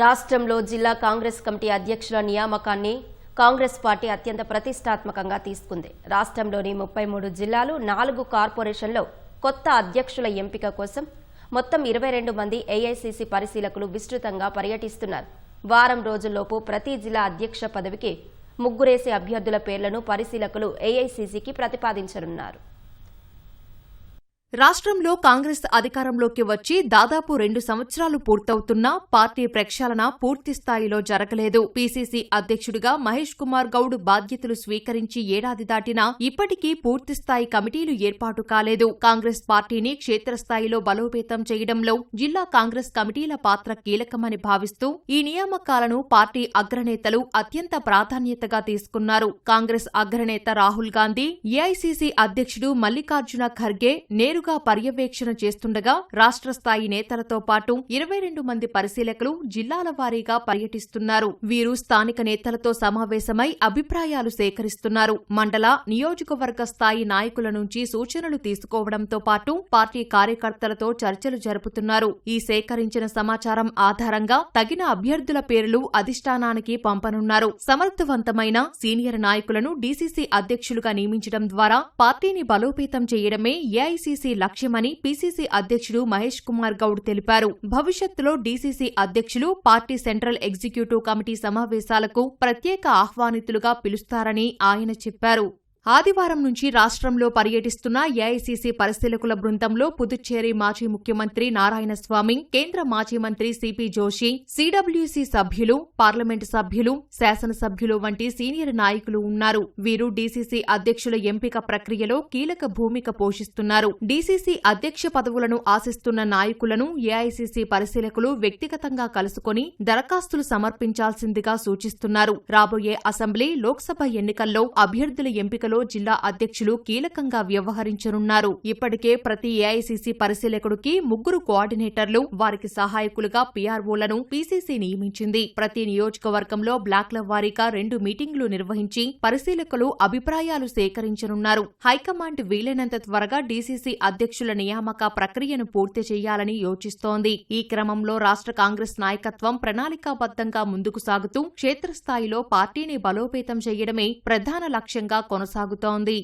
రాష్ట్రంలో జిల్లా కాంగ్రెస్ కమిటీ అధ్యక్షుల నియామకాన్ని కాంగ్రెస్ పార్టీ అత్యంత ప్రతిష్టాత్మకంగా తీసుకుంది. రాష్ట్రంలోని ముప్పై మూడు జిల్లాలు నాలుగు కార్పొరేషన్లో కొత్త అధ్యక్షుల ఎంపిక కోసం మొత్తం ఇరవై రెండు మంది ఏఐసీసీ పరిశీలకులు విస్తృతంగా పర్యటిస్తున్నారు. వారం రోజుల్లోపు ప్రతి జిల్లా అధ్యక్ష పదవికి ముగ్గురేసి అభ్యర్థుల పేర్లను పరిశీలకులు ఏఐసీసీకి ప్రతిపాదించనున్నారు. రాష్ట్రంలో కాంగ్రెస్ అధికారంలోకి వచ్చి దాదాపు రెండు సంవత్సరాలు పూర్తవుతున్నా పార్టీ ప్రక్షాళన పూర్తి స్థాయిలో జరగలేదు. పీసీసీ అధ్యక్షుడిగా మహేష్ కుమార్ గౌడ్ బాధ్యతలు స్వీకరించి ఏడాది దాటినా ఇప్పటికీ పూర్తిస్థాయి కమిటీలు ఏర్పాటు కాలేదు. కాంగ్రెస్ పార్టీని క్షేత్రస్థాయిలో బలోపేతం చేయడంలో జిల్లా కాంగ్రెస్ కమిటీల పాత్ర కీలకమని భావిస్తూ ఈ నియామకాలను పార్టీ అగ్రనేతలు అత్యంత ప్రాధాన్యతగా తీసుకున్నారు. కాంగ్రెస్ అగ్రనేత రాహుల్ గాంధీ ఏఐసీసీ అధ్యక్షుడు మల్లికార్జున ఖర్గే నేరు నేరుగా పర్యవేక్షణ చేస్తుండగా రాష్ట్ర స్థాయి నేతలతో పాటు ఇరవై రెండు మంది పరిశీలకులు జిల్లాల వారీగా పర్యటిస్తున్నారు. వీరు స్థానిక నేతలతో సమావేశమై అభిప్రాయాలు సేకరిస్తున్నారు. మండల నియోజకవర్గ స్థాయి నాయకుల నుంచి సూచనలు తీసుకోవడంతో పాటు పార్టీ కార్యకర్తలతో చర్చలు జరుపుతున్నారు. ఈ సేకరించిన సమాచారం ఆధారంగా తగిన అభ్యర్థుల పేర్లు అధిష్టానానికి పంపనున్నారు. సమర్థవంతమైన సీనియర్ నాయకులను డీసీసీ అధ్యక్షులుగా నియమించడం ద్వారా పార్టీని బలోపేతం చేయడమే ఏఐసీసీ లక్ష్యమని పీసీసీ అధ్యక్షుడు మహేష్ కుమార్ గౌడ్ తెలిపారు. భవిష్యత్తులో డీసీసీ అధ్యక్షులు పార్టీ సెంట్రల్ ఎగ్జిక్యూటివ్ కమిటీ సమావేశాలకు ప్రత్యేక ఆహ్వానితులుగా పిలుస్తారని ఆయన చెప్పారు. ఆదివారం నుంచి రాష్ట్రంలో పర్యటిస్తున్న ఏఐసీసీ పరిశీలకుల బృందంలో పుదుచ్చేరి మాజీ ముఖ్యమంత్రి నారాయణస్వామి కేంద్ర మాజీ మంత్రి సిపి జోషి సిడబ్ల్యూసీ సభ్యులు పార్లమెంటు సభ్యులు శాసనసభ్యులు వంటి సీనియర్ నాయకులు ఉన్నారు. వీరు డీసీసీ అధ్యక్షుల ఎంపిక ప్రక్రియలో కీలక భూమిక పోషిస్తున్నారు. డీసీసీ అధ్యక్ష పదవులను ఆశిస్తున్న నాయకులను ఏఐసీసీ పరిశీలకులు వ్యక్తిగతంగా కలుసుకొని దరఖాస్తులు సమర్పించాల్సిందిగా సూచిస్తున్నారు. రాబోయే అసెంబ్లీ లోక్సభ ఎన్నికల్లో అభ్యర్థుల ఎంపికలు జిల్లా అధ్యక్షులు కీలకంగా వ్యవహరించనున్నారు. ఇప్పటికే ప్రతి ఏఐసీసీ పరిశీలకుడికి ముగ్గురు కోఆర్డినేటర్లు వారికి సహాయకులుగా పీఆర్ఓలను పీసీసీ నియమించింది. ప్రతి నియోజకవర్గంలో బ్లాక్ల వారీగా రెండు మీటింగులు నిర్వహించి పరిశీలకులు అభిప్రాయాలు సేకరించనున్నారు. హైకమాండ్ వీలైనంత త్వరగా డీసీసీ అధ్యక్షుల నియామక ప్రక్రియను పూర్తి చేయాలని యోచిస్తోంది. ఈ క్రమంలో రాష్ట్ర కాంగ్రెస్ నాయకత్వం ప్రణాళికాబద్దంగా ముందుకు సాగుతూ క్షేత్రస్థాయిలో పార్టీని బలోపేతం చేయడమే ప్రధాన లక్ష్యంగా కొనసాగుతోంది.